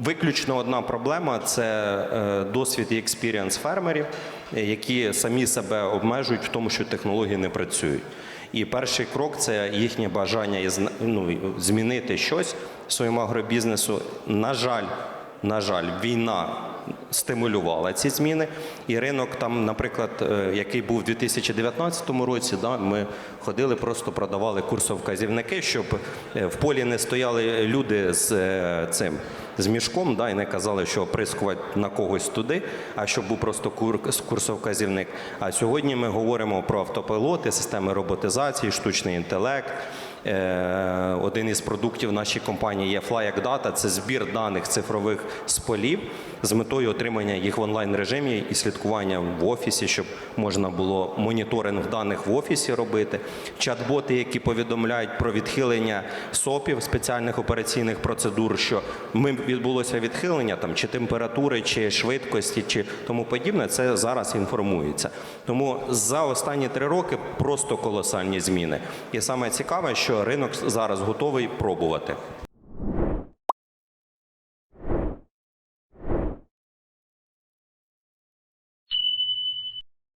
Виключно одна проблема це е, досвід і експірієнс фермерів, які самі себе обмежують в тому, що технології не працюють. І перший крок це їхнє бажання ну, змінити щось в своєму агробізнесу. На жаль, на жаль, війна стимулювала ці зміни. І ринок, там, наприклад, е, який був у 2019 році, да, ми ходили, просто продавали курсовказівники, щоб е, в полі не стояли люди з цим. З мішком, да, і не казали, що прискувати на когось туди, а щоб був просто кур, курсовказівник. А сьогодні ми говоримо про автопілоти, системи роботизації, штучний інтелект. Е, один із продуктів нашої компанії є Fly Data, це збір даних цифрових з полів з метою отримання їх в онлайн режимі і слідкування в офісі, щоб можна було моніторинг даних в офісі робити. Чат-боти, які повідомляють про відхилення СОПів спеціальних операційних процедур, що ми відбулося відхилення там чи температури, чи швидкості, чи тому подібне. Це зараз інформується. Тому за останні три роки просто колосальні зміни. І саме цікаве, що ринок зараз готовий пробувати.